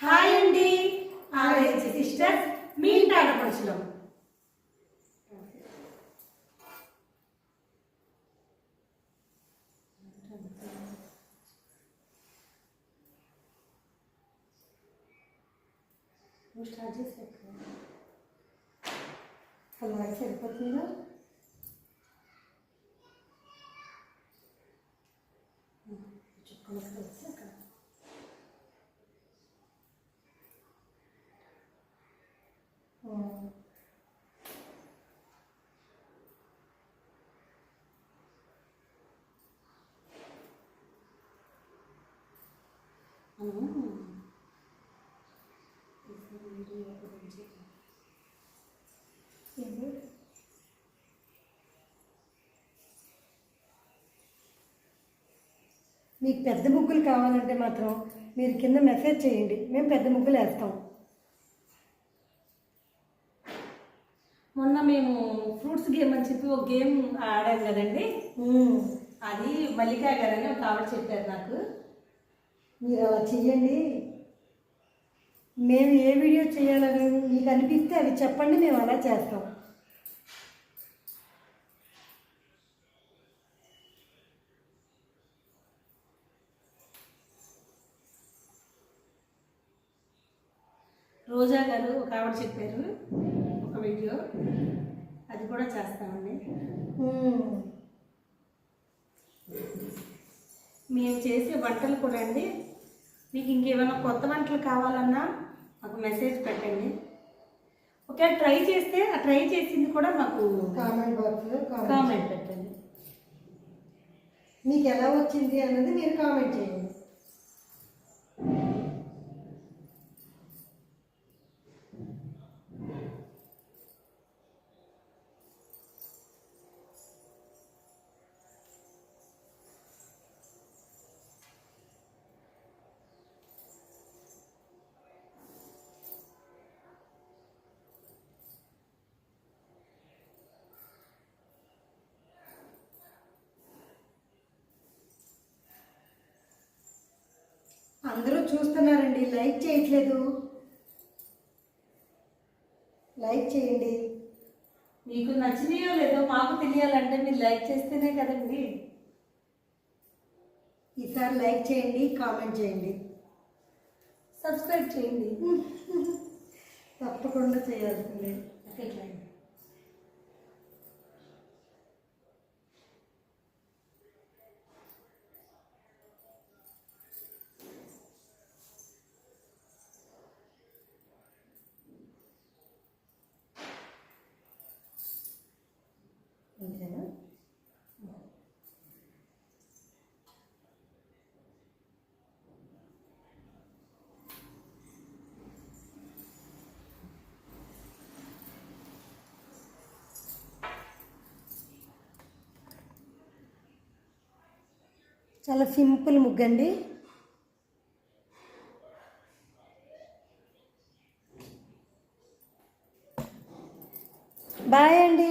Hi అండి. RH sisters మీ ఇంటి ఆడపడుచులం start చేసి పెట్టు. అలా సరిపోతుందా? చుక్కలు కలిసి అక్కడ. మీకు పెద్ద ముగ్గులు కావాలంటే మాత్రం మీరు కింద మెసేజ్ చేయండి. మేము పెద్ద ముగ్గులు వేస్తాం. మొన్న మేము ఫ్రూట్స్ గేమ్ అని చెప్పి ఒక గేమ్ ఆడాం కదండి. అది మల్లికా గారు అని ఒక ఆవిడ చెప్పారు నాకు. మీరు అలా చెయ్యండి. మేము ఏ వీడియో చేయాలని మీకు అనిపిస్తే అవి చెప్పండి మేము అలా చేస్తాం. రోజా గారు ఒక ఆవిడ చెప్పారు. వీడియో. అది కూడా చేస్తామండి. మేము చేసే వంటలు కూడా అండి. మీకు ఇంకేమైనా కొత్త వంటలు కావాలన్నా మాకు మెసేజ్ పెట్టండి. ఒకవేళ ట్రై చేస్తే ఆ ట్రై చేసింది కూడా మాకు కామెంట్ బాక్స్లో కామెంట్ పెట్టండి. మీకు ఎలా వచ్చింది అన్నది మీరు కామెంట్ చేయండి. చూస్తున్నారండి. లైక్ చేయట్లేదు. లైక్ చేయండి. మీకు నచ్చినాయో లేదో మాకు తెలియాలంటే మీరు లైక్ చేస్తేనే కదండి. ఈసారి లైక్ చేయండి కామెంట్ చేయండి. సబ్స్క్రైబ్ చేయండి. తప్పకుండా చేయాల్సిందే. ఎట్లా ఇంతేనా చాలా సింపుల్ ముగ్గండి. బాయ్ అండి.